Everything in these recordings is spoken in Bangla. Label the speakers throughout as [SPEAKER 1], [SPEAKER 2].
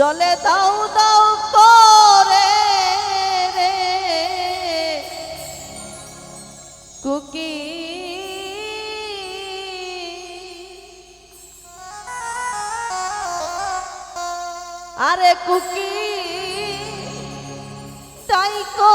[SPEAKER 1] জলে দাও দাও করে রে। কুকি। আরে কুকি তাই কো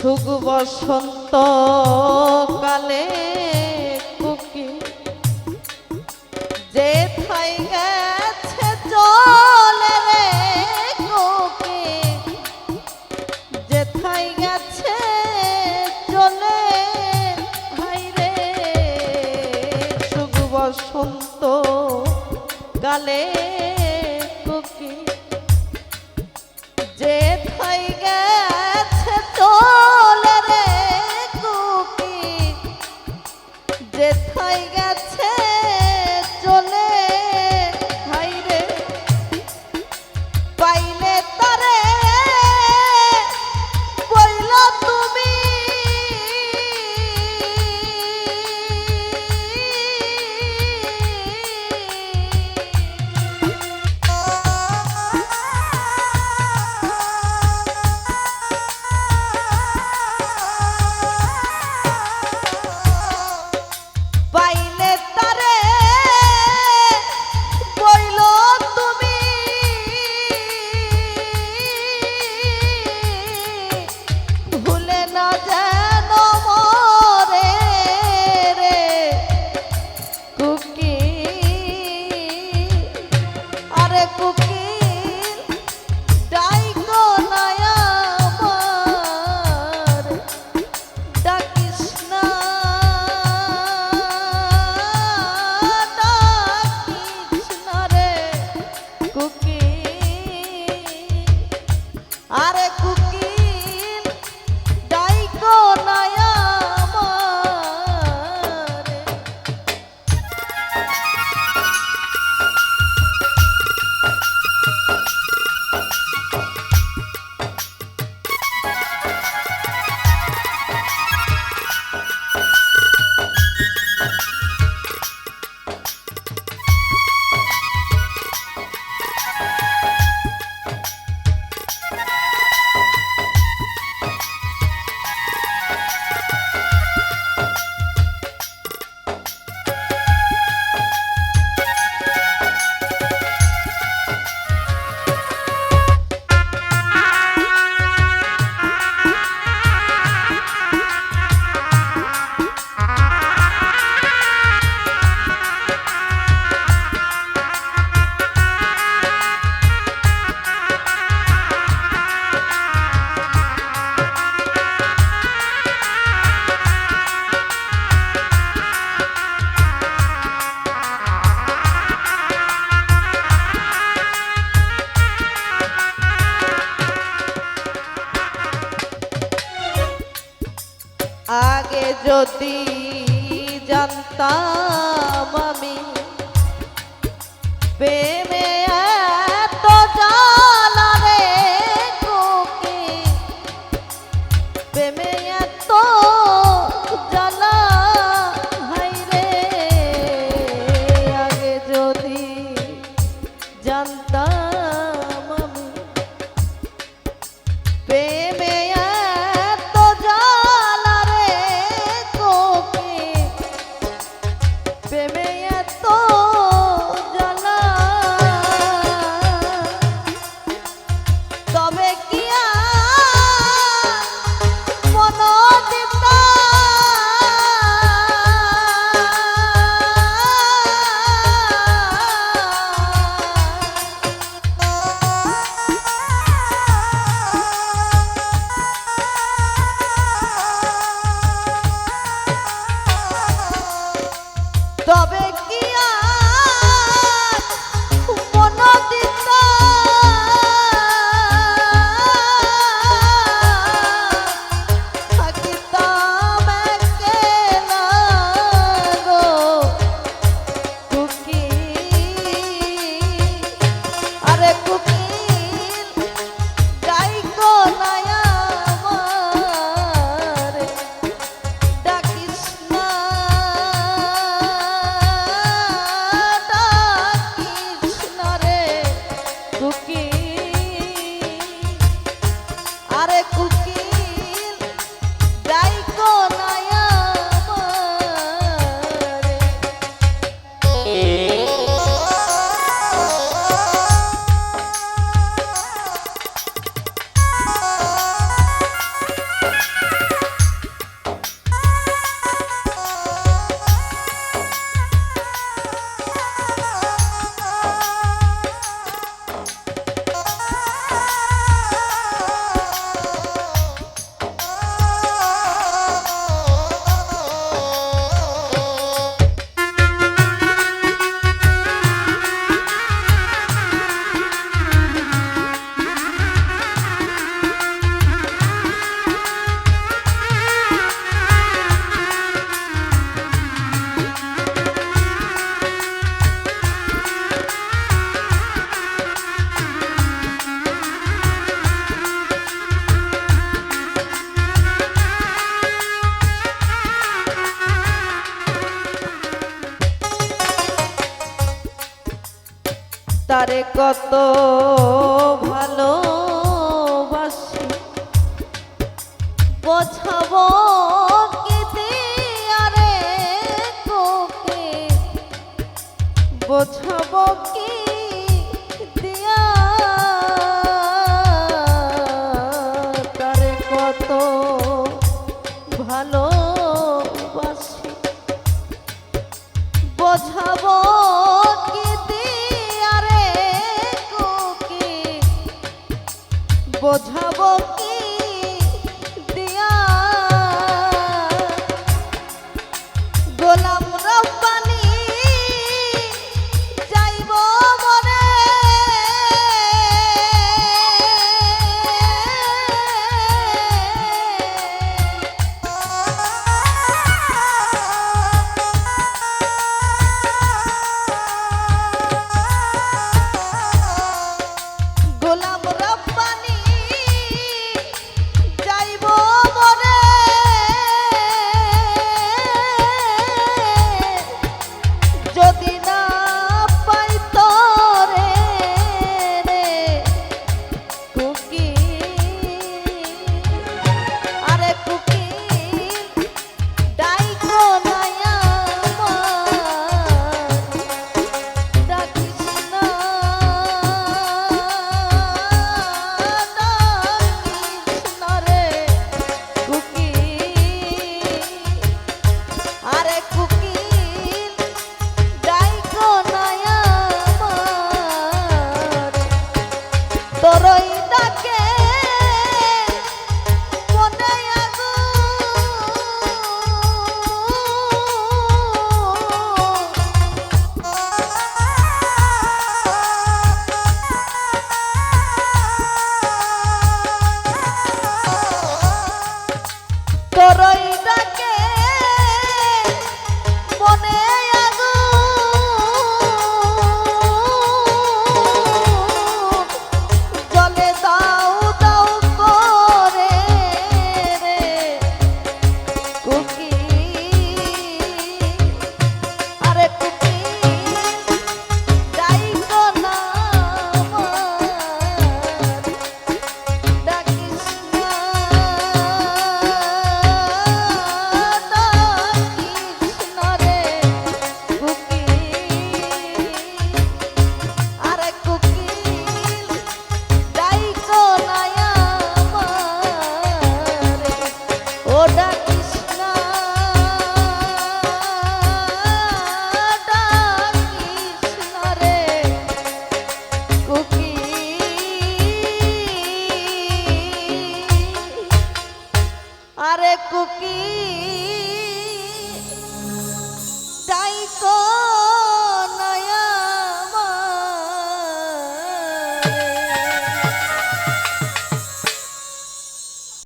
[SPEAKER 1] সুগ বসন্ত কালে কুকি। যে থাই গেছে চলে রে কুকি। যে থাই গেছে চলে হাই রে। সুগ বসন্ত কালে যদি জানতাম আমি প্রেমে এত জালা রে কোকে। প্রেমে তারে কত ভালো বোঝাবো বোঝাবো কি